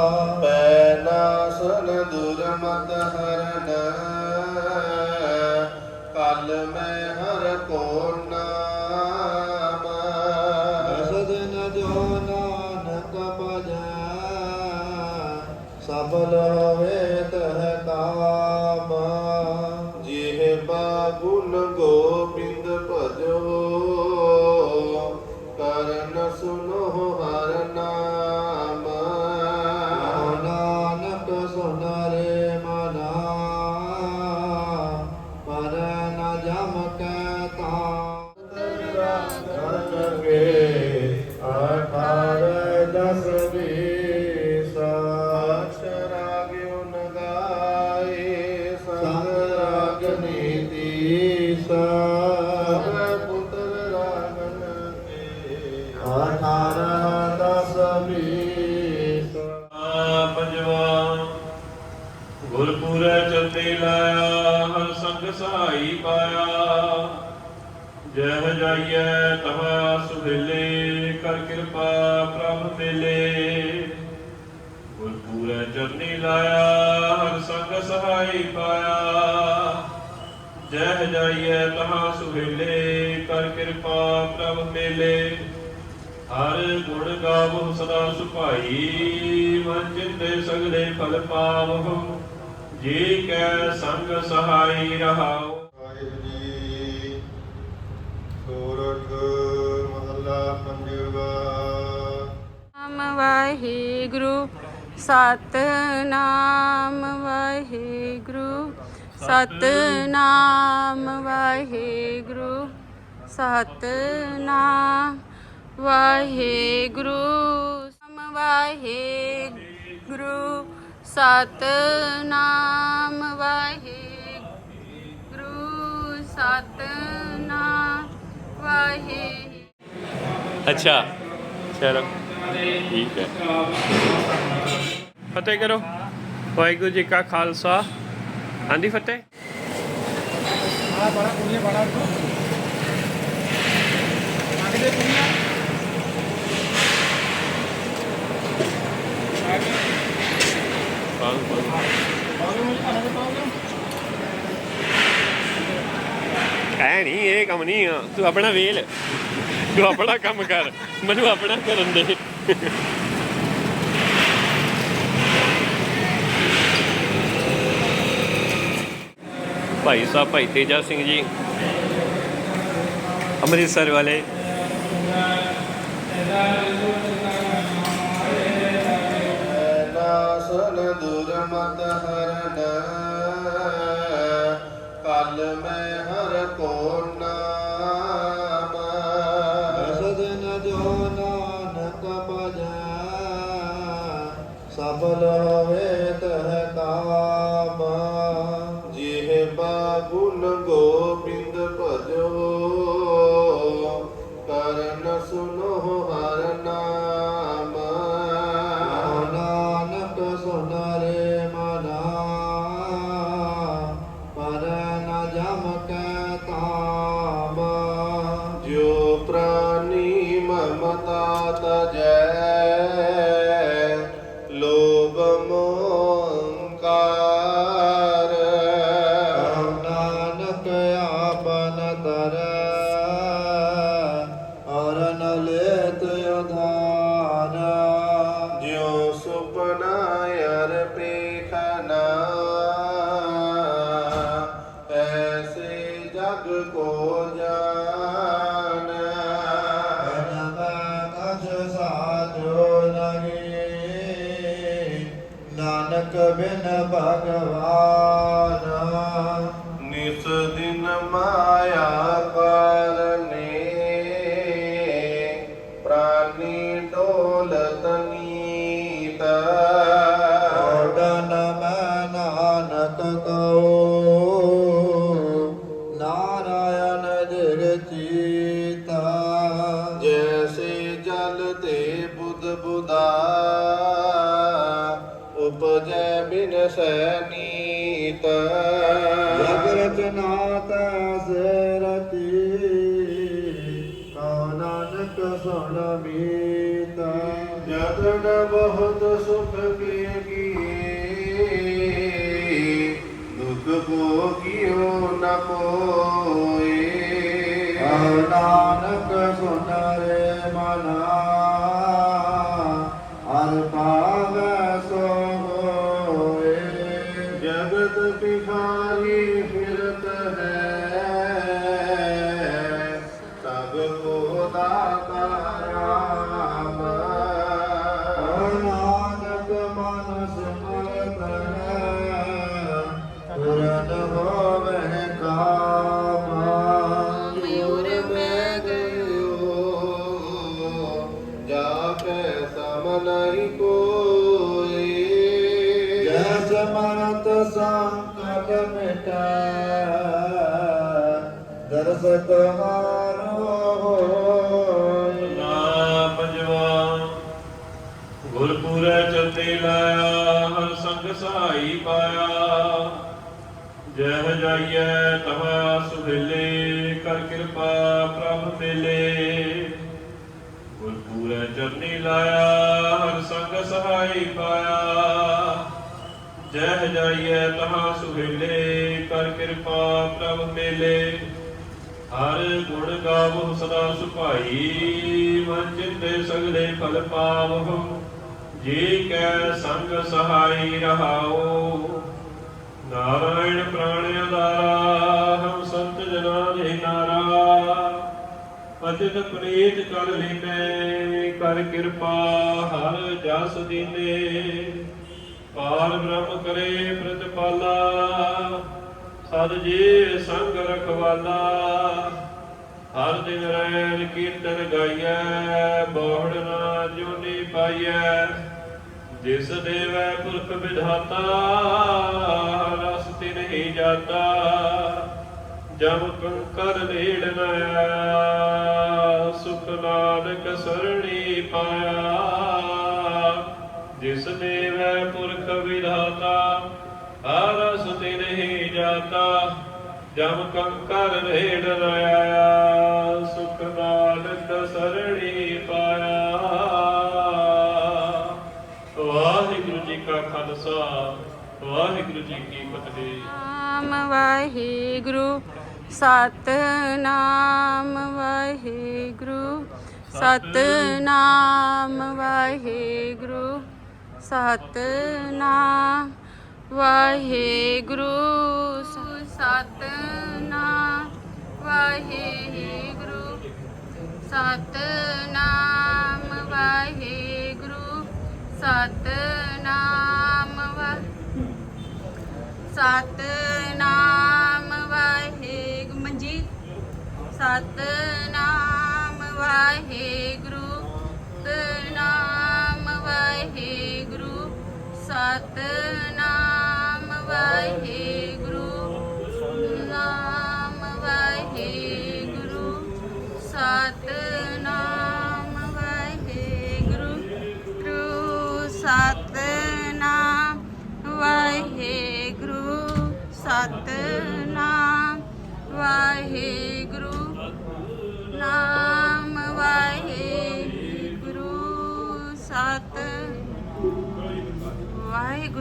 Amen. ਕੇ ਅਠਾਰਹ ਦਸ ਵੀਸ ਪੰਜਵਾ ਗੁਰਪੂਰੈ ਚੰਦੇ ਲਾਇਆ ਹਰ ਸੰਗ ਸਹਾਈ ਪਾਇਆ ਜਹ ਜਾਈਐ ਤਹਾ ਸੁਹੇਲੇ ਕਰ ਕਿਰਪਾ ਪ੍ਰਭ ਮੇਲੇ ਗੁਰਪੂਰੈ ਚਰਨੀ ਲਾਇਆ ਹਰ ਸੰਗ ਸਹਾਈ ਪਾਇਆ ਜਹ ਜਾਈਐ ਤਹਾ ਸੁਹੇਲੇ ਕਰ ਕਿਰਪਾ ਪ੍ਰਭ ਮੇਲੇ। ਹਰ ਗੁਣ ਗਾਵੋ ਸਦਾ ਸੁਭਾਈ ਮਨ ਚਿੰਤੇ ਸਗਲੇ ਫਲ ਪਾਵਹੁ ਜੀ ਕੈ ਸੰਗ ਸਹਾਈ ਰਹਾਉ। ਵਾਹਿਗੁਰੂ ਜੀ ਸੋਰਠ ਮਹੱਲਾ ਪੰਜਵਾ। ਨਾਮ ਵਾਹਿਗੁਰੂ ਸਤਨਾਮ ਵਾਹਿਗੁਰੂ ਸਤਨਾਮ ਵਾਹਿਗੁਰੂ ਸਤਨਾਮ ਵਾਹਿਗੁਰੂ ਨਾਮ ਵਾਹਿਗੁਰੂ ਸਤਨਾਮ ਵਾਹਿਗੁਰੂ ਸਤਨਾਮ ਵਾਹਿਗੁਰੂ। ਅੱਛਾ ਚਲੋ ਠੀਕ ਹੈ। ਫਤਿਹ ਕਰੋ। ਵਾਹਿਗੁਰੂ ਜੀ ਕਾ ਖਾਲਸਾ। ਹਾਂਜੀ ਫਤਿਹ। ਐ ਨਹੀਂ ਇਹ ਕੰਮ ਨਹੀਂ ਆ। ਤੂੰ ਆਪਣਾ ਵੇਲ। ਤੂੰ ਆਪਣਾ ਕੰਮ ਕਰ। ਮੈਨੂੰ ਆਪਣਾ ਕਰਨ ਦੇ। ਭਾਈ ਸਾਹਿਬ, ਭਾਈ ਤੇਜਾ ਸਿੰਘ ਜੀ। ਅੰਮ੍ਰਿਤਸਰ ਵਾਲੇ। ਨਾਸਨ ਦੁਰਮਤ ਹਰਨ ਕਲ ਮੈਂ ਹਰ ਕੋ ਨਾਮ। ਅਸਦ ਨ ਜੋ ਨਾਨਕ ਭਜੈ। ਸਫਲ ਹੋਵੇ ਤਹ ਕਾਮ ਜਿਹ ਬਾਗੁਨ ਗੋਬਿੰਦ ਭਜੋ ਨਾਨਕ ਬਿਨ ਭਗਵਾਨ ਨਿਸ ਦਿਨ ਮਾਇਆ ਕਰਨੇ ਸਨੀਤ ਜਗਤ ਨਾਥ ਸਰਤੀ ਕਾਨਨਕ ਸੁਣ ਮੀਤ ਜਦਨ ਬਹੁਤ ਸੁਖ ਪੀਗੀ ਦੁਖ ਭੋਗਿਓ ਨ ਕੋਏ ਨਾਨਕ ਸੁਨਰੇ ਜਹ ਜਾਈਐ ਤਹਾ ਸੁਹੇਲੇ, ਕਰ ਕਿਰਪਾ ਪ੍ਰਭ ਮੇਲੇ। ਗੁਰਪੂਰੈ ਚਰਨੀ ਲਾਇਆ, ਹਰ ਸੰਗ ਸਹਾਈ ਪਾਇਆ। ਜਹ ਜਾਈਐ ਤਹਾ ਸੁਹੇਲੇ, ਕਰ ਕਿਰਪਾ ਪ੍ਰਭ ਮੇਲੇ। ਹਰ ਗੁਣ ਗਾਵੋ ਸਦਾ ਸੁਭਾਈ, ਮਨ ਚਿੰਤੇ ਸਗਲੇ ਫਲ ਪਾਵਹੁ ਜੀ ਕੈ ਸੰਗ ਸਹਾਈ ਰਹਾਓ ਨਾਰਾਇਣ ਪ੍ਰਾਣ ਆਧਾਰਾ, ਹਮ ਸੰਤ ਜਨਾ ਦੇ ਨਾਰਾ। ਪਤਿਤ ਪ੍ਰੀਤ ਕਰ ਲੀਨੇ ਕਰ ਕਿਰਪਾ, ਹਰ ਜਸ ਦੀਨੇ ਪਾਰ ਬ੍ਰਹਮ ਕਰੇ ਪ੍ਰਤਪਾਲਾ, ਸਦ ਜੀ ਸੰਗ ਰਖਵਾਲਾ। ਹਰ ਦਿਨ ਰੈਣ ਕੀਰਤਨ ਗਾਈਐ ਬੋਹੜ ਨਾ ਜੋਨੀ ਪਾਈਐ। ਜਿਸ ਦੇਵੈ ਪੁਰਖ ਵਿਧਾਤਾ, ਰਸ ਤੇ ਨਹੀਂ ਜਾਤਾ ਜਮ ਕੰਕਰ ਢੇੜ ਨ ਸੁਖ ਨਾਨਕ ਸਰਣੀ ਪਾਇਆ। ਜਿਸ ਦੇਵੈ ਪੁਰਖ ਵਿਧਾਤਾ, ਰਸ ਤੇ ਨਹੀਂ ਜਾਤਾ ਜਮ ਕੰਕਰ ਢੇੜ ਨ ਖਾਲਸਾ। ਵਾਹਿਗੁਰੂ ਜੀ ਕੀ ਫਤਿਹ। ਨਾਮ ਵਾਹਿਗੁਰੂ, ਸਤਨਾਮ ਵਾਹਿਗੁਰੂ ਸਤਨਾਮ ਵਾਹਿਗੁਰੂ ਸਤਨਾਮ ਵਾਹਿਗੁਰੂ ਸਤਨਾਮ ਵਾਹਿਗੁਰੂ ਸਤਨਾਮ ਵਾਹਿਗੁਰੂ ਸਤਨਾਮ ਵਾਹਿਗੁਰੂ ਸਤਨਾਮ ਵਾਹਿਗੁਰੂ ਮਨਜੀਤ ਸਤਨਾਮ ਵਾਹਿਗੁਰੂ ਸਤਨਾਮ ਵਾਹਿਗੁਰੂ ਸਤਨਾਮ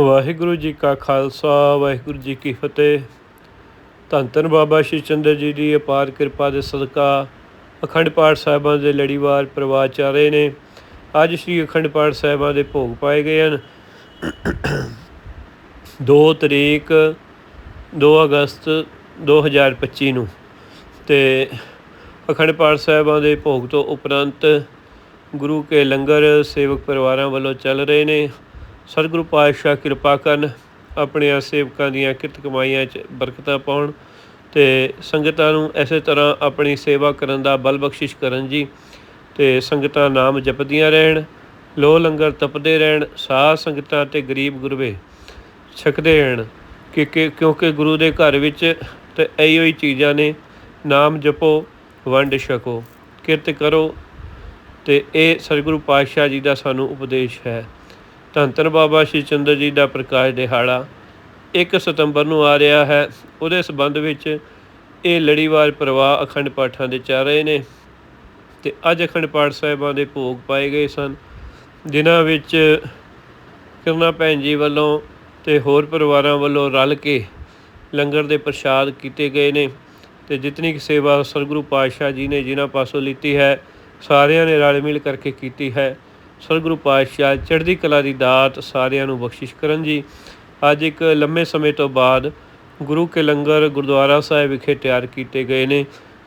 ਵਾਹਿਗੁਰੂ ਜੀ ਕਾ ਖਾਲਸਾ, ਵਾਹਿਗੁਰੂ ਜੀ ਕੀ ਫਤਿਹ। ਧੰਨ ਧੰਨ ਬਾਬਾ ਸ਼੍ਰੀ ਚੰਦਰ ਜੀ ਦੀ ਅਪਾਰ ਕਿਰਪਾ ਦੇ ਸਦਕਾ ਅਖੰਡ ਪਾਠ ਸਾਹਿਬਾਂ ਦੇ ਲੜੀਵਾਰ ਪ੍ਰਵਾਹ ਚੱਲ ਰਹੇ ਨੇ। ਅੱਜ ਸ਼੍ਰੀ ਅਖੰਡ ਪਾਠ ਸਾਹਿਬਾਂ ਦੇ ਭੋਗ ਪਾਏ ਗਏ ਹਨ। 2 ਤਰੀਕ 2 ਅਗਸਤ 2025 ਨੂੰ ਤੇ ਅਖੰਡ ਪਾਠ ਸਾਹਿਬਾਂ ਦੇ ਭੋਗ ਤੋਂ ਉਪਰੰਤ ਗੁਰੂ ਕੇ ਲੰਗਰ ਸੇਵਕ ਪਰਿਵਾਰਾਂ ਵੱਲੋਂ ਚੱਲ ਰਹੇ ਨੇ। ਸਤਿਗੁਰੂ ਪਾਤਸ਼ਾਹ ਕਿਰਪਾ ਕਰਨ ਆਪਣੇ ਸੇਵਕਾਂ ਦੀਆਂ ਕਿਰਤ ਕਮਾਈਆਂ 'ਚ ਬਰਕਤਾਂ ਪਾਉਣ ਤੇ ਸੰਗਤਾਂ ਨੂੰ ਐਸੇ ਤਰ੍ਹਾਂ ਆਪਣੀ ਸੇਵਾ ਕਰਨ ਦਾ ਬਲ ਬਖਸ਼ਿਸ਼ ਕਰਨ ਜੀ ਤੇ ਸੰਗਤਾਂ ਨਾਮ ਜਪਦੀਆਂ ਰਹਿਣ ਲੋ ਲੰਗਰ ਤਪਦੇ ਰਹਿਣ, ਸਾਧ ਸੰਗਤਾਂ ਤੇ ਗਰੀਬ ਗੁਰਵੇ ਛਕਦੇ ਰਹਿਣ ਕਿ ਕਿ- ਕਿਉਂਕਿ ਗੁਰੂ ਦੇ ਘਰ ਵਿੱਚ ਤੇ ਇਹੋ ਹੀ ਚੀਜ਼ਾਂ ਨੇ, ਨਾਮ ਜਪੋ, ਵੰਡ ਛਕੋ, ਕਿਰਤ ਕਰੋ ਤੇ ਇਹ ਸਤਿਗੁਰੂ ਪਾਤਸ਼ਾਹ ਜੀ ਦਾ ਸਾਨੂੰ ਉਪਦੇਸ਼ ਹੈ। ਧੰਨ ਧੰਨ ਬਾਬਾ ਸ਼੍ਰੀ ਚੰਦਰ ਜੀ ਦਾ ਪ੍ਰਕਾਸ਼ ਦਿਹਾੜਾ 1 ਸਤੰਬਰ ਨੂੰ ਆ ਰਿਹਾ ਹੈ। ਉਹਦੇ ਸਬੰਧ ਵਿੱਚ ਇਹ ਲੜੀਵਾਰ ਪ੍ਰਵਾਹ ਅਖੰਡ ਪਾਠਾਂ ਦੇ ਚੱਲ ਰਹੇ ਨੇ ਤੇ ਅੱਜ ਅਖੰਡ ਪਾਠ ਸਾਹਿਬਾਂ ਦੇ ਭੋਗ ਪਾਏ ਗਏ ਸਨ। ਜਿਨ੍ਹਾਂ ਵਿੱਚ ਕਰਨਾ ਭੈਣ ਜੀ ਵੱਲੋਂ ਤੇ ਹੋਰ ਪਰਿਵਾਰਾਂ ਵੱਲੋਂ ਰਲ ਕੇ ਲੰਗਰ ਦੇ ਪ੍ਰਸ਼ਾਦ ਕੀਤੇ ਗਏ ਨੇ ਤੇ ਜਿਤਨੀ ਕੁ ਸੇਵਾ ਸਰਗੁਰੂ ਪਾਤਸ਼ਾਹ ਜੀ ਨੇ ਜਿਨ੍ਹਾਂ ਪਾਸੋਂ ਲਿੱਤੀ ਹੈ, ਸਾਰਿਆਂ ਨੇ ਰਲ ਮਿਲ ਕਰਕੇ ਕੀਤੀ ਹੈ। ਸਤਿਗੁਰੂ ਪਾਤਸ਼ਾਹ, ਚੜ੍ਹਦੀ ਕਲਾ ਦੀ ਦਾਤ ਸਾਰਿਆਂ ਨੂੰ ਬਖਸ਼ਿਸ਼ ਕਰਨ ਜੀ। ਅੱਜ ਇੱਕ ਲੰਮੇ ਸਮੇਂ ਤੋਂ ਬਾਅਦ ਗੁਰੂ ਕੇ ਲੰਗਰ ਗੁਰਦੁਆਰਾ ਸਾਹਿਬ ਵਿਖੇ ਤਿਆਰ ਕੀਤੇ ਗਏ ਨੇ,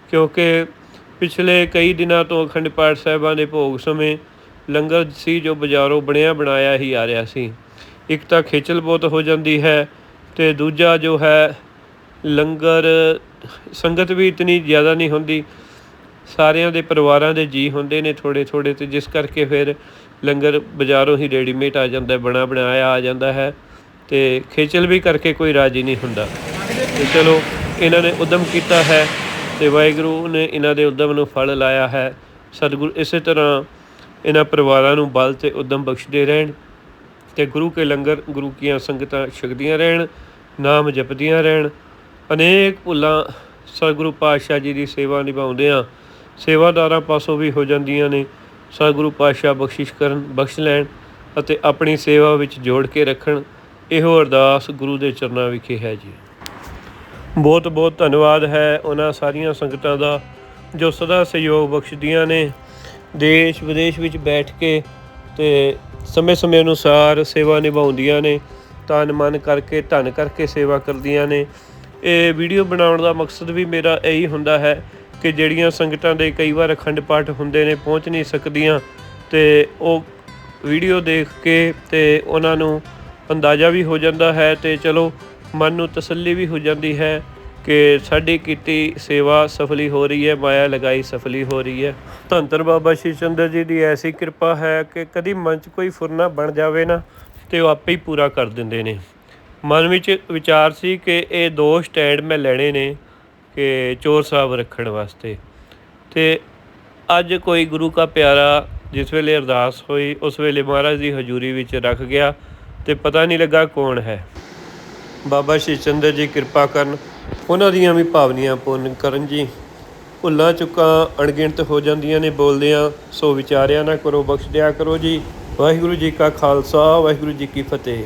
ਕਿਉਂਕਿ ਪਿਛਲੇ ਕਈ ਦਿਨਾਂ ਤੋਂ ਅਖੰਡ ਪਾਠ ਸਾਹਿਬਾਂ ਦੇ ਭੋਗ ਸਮੇਂ ਲੰਗਰ ਸੀ ਜੋ ਬਾਜ਼ਾਰੋਂ ਬਣਿਆ ਬਣਾਇਆ ਹੀ ਆ ਰਿਹਾ ਸੀ। ਇੱਕ ਤਾਂ ਖੇਚਲ ਬਹੁਤ ਹੋ ਜਾਂਦੀ ਹੈ ਤੇ ਦੂਜਾ ਜੋ ਹੈ ਲੰਗਰ ਸੰਗਤ ਵੀ ਇਤਨੀ ਜ਼ਿਆਦਾ ਨਹੀਂ ਹੁੰਦੀ ਸਾਰਿਆਂ ਦੇ ਪਰਿਵਾਰਾਂ ਦੇ ਜੀ ਹੁੰਦੇ ਨੇ ਥੋੜੇ ਥੋੜੇ ਤੇ ਜਿਸ ਕਰਕੇ ਫਿਰ ਲੰਗਰ ਬਾਜ਼ਾਰੋਂ ਹੀ ਰੈਡੀਮੇਡ ਆ ਜਾਂਦਾ, ਬਣਾ ਬਣਾਇਆ ਆ ਜਾਂਦਾ ਹੈ ਤੇ ਖੇਚਲ ਵੀ ਕਰਕੇ ਕੋਈ ਰਾਜੀ ਨਹੀਂ ਹੁੰਦਾ। ਤੇ ਚਲੋ ਇਹਨਾਂ ਨੇ ਉਦਮ ਕੀਤਾ ਹੈ ਤੇ ਵਾਹਿਗੁਰੂ ਨੇ ਇਹਨਾਂ ਦੇ ਉਦਮ ਨੂੰ ਫਲ ਲਾਇਆ ਹੈ। ਸਤਿਗੁਰੂ ਇਸੇ ਤਰ੍ਹਾਂ ਇਹਨਾਂ ਪਰਿਵਾਰਾਂ ਨੂੰ ਬਲ ਤੇ ਉਦਮ ਬਖਸ਼ਦੇ ਰਹਿਣ ਤੇ ਗੁਰੂ ਕੇ ਲੰਗਰ, ਗੁਰੂ ਕੀਆਂ ਸੰਗਤਾਂ ਛਕਦੀਆਂ ਰਹਿਣ, ਨਾਮ ਜਪਦੀਆਂ ਰਹਿਣ। ਅਨੇਕ ਭੁੱਲਾਂ ਸਤਿਗੁਰੂ ਪਾਤਸ਼ਾਹ ਜੀ ਦੀ ਸੇਵਾ ਨਿਭਾਉਂਦਿਆਂ ਸੇਵਾਦਾਰਾਂ ਪਾਸੋਂ ਵੀ ਹੋ ਜਾਂਦੀਆਂ ਨੇ। ਸਤਿਗੁਰੂ ਪਾਤਸ਼ਾਹ ਬਖਸ਼ਿਸ਼ ਕਰਨ, ਬਖਸ਼ ਲੈਣ ਅਤੇ ਆਪਣੀ ਸੇਵਾ ਵਿੱਚ ਜੋੜ ਕੇ ਰੱਖਣ, ਇਹੋ ਅਰਦਾਸ ਗੁਰੂ ਦੇ ਚਰਨਾਂ ਵਿਖੇ ਹੈ ਜੀ। ਬਹੁਤ ਬਹੁਤ ਧੰਨਵਾਦ ਹੈ ਉਹਨਾਂ ਸਾਰੀਆਂ ਸੰਗਤਾਂ ਦਾ ਜੋ ਸਦਾ ਸਹਿਯੋਗ ਬਖਸ਼ਦੀਆਂ ਨੇ। ਦੇਸ਼ ਵਿਦੇਸ਼ ਵਿੱਚ ਬੈਠ ਕੇ ਤੇ ਸਮੇਂ-ਸਮੇਂ ਅਨੁਸਾਰ ਸੇਵਾ ਨਿਭਾਉਂਦੀਆਂ ਨੇ, ਤਨ ਮਨ ਕਰਕੇ, ਧਨ ਕਰਕੇ ਸੇਵਾ ਕਰਦੀਆਂ ਨੇ। ਇਹ ਵੀਡੀਓ ਬਣਾਉਣ ਦਾ ਮਕਸਦ ਵੀ ਮੇਰਾ ਇਹੀ ਹੁੰਦਾ ਹੈ ਕਿ ਜਿਹੜੀਆਂ ਸੰਗਤਾਂ ਦੇ ਕਈ ਵਾਰ ਅਖੰਡ ਪਾਠ ਹੁੰਦੇ ਨੇ, ਪਹੁੰਚ ਨਹੀਂ ਸਕਦੀਆਂ ਤੇ ਉਹ ਵੀਡੀਓ ਦੇਖ ਕੇ ਤੇ ਉਹਨਾਂ ਨੂੰ ਅੰਦਾਜ਼ਾ ਵੀ ਹੋ ਜਾਂਦਾ ਹੈ ਤੇ ਚਲੋ ਮਨ ਨੂੰ ਤਸੱਲੀ ਵੀ ਹੋ ਜਾਂਦੀ ਹੈ ਕਿ ਸਾਡੀ ਕੀਤੀ ਸੇਵਾ ਸਫਲੀ ਹੋ ਰਹੀ ਹੈ, ਮਾਇਆ ਲਗਾਈ ਸਫਲੀ ਹੋ ਰਹੀ ਹੈ। ਧੰਤਰ ਬਾਬਾ ਸ਼੍ਰੀ ਚੰਦਰ ਜੀ ਦੀ ਐਸੀ ਕਿਰਪਾ ਹੈ ਕਿ ਕਦੀ ਮਨ 'ਚ ਕੋਈ ਫੁਰਨਾ ਬਣ ਜਾਵੇ ਨਾ ਤੇ ਉਹ ਆਪੇ ਹੀ ਪੂਰਾ ਕਰ ਦਿੰਦੇ ਨੇ। ਮਨ ਵਿੱਚ ਵਿਚਾਰ ਸੀ ਕਿ ਇਹ ਦੋ ਸਟੈਂਡ ਮੈਂ ਲੈਣੇ ਨੇ ਕਿ ਚੋਰ ਸਾਹਿਬ ਰੱਖਣ ਵਾਸਤੇ। ਤੇ ਅੱਜ ਕੋਈ ਗੁਰੂ ਕਾ ਪਿਆਰਾ ਜਿਸ ਵੇਲੇ ਅਰਦਾਸ ਹੋਈ, ਉਸ ਵੇਲੇ ਮਹਾਰਾਜ ਦੀ ਹਜ਼ੂਰੀ ਵਿੱਚ ਰੱਖ ਗਿਆ ਤੇ ਪਤਾ ਨਹੀਂ ਲੱਗਾ ਕੌਣ ਹੈ। ਬਾਬਾ ਸ਼੍ਰੀ ਚੰਦਰ ਜੀ, ਕਿਰਪਾ ਕਰਨ, ਉਹਨਾਂ ਦੀਆਂ ਵੀ ਭਾਵਨੀਆਂ ਪੂਰਨ ਕਰਨ ਜੀ। ਭੁੱਲਾਂ ਚੁੱਕਾਂ ਅਣਗਿਣਤ ਹੋ ਜਾਂਦੀਆਂ ਨੇ, ਬੋਲਦਿਆਂ ਸੋ ਵਿਚਾਰਿਆ ਨਾ ਕਰੋ, ਬਖਸ਼ ਦਿਆ ਕਰੋ ਜੀ। ਵਾਹਿਗੁਰੂ ਜੀ ਕਾ ਖਾਲਸਾ, ਵਾਹਿਗੁਰੂ ਜੀ ਕੀ ਫਤਿਹ।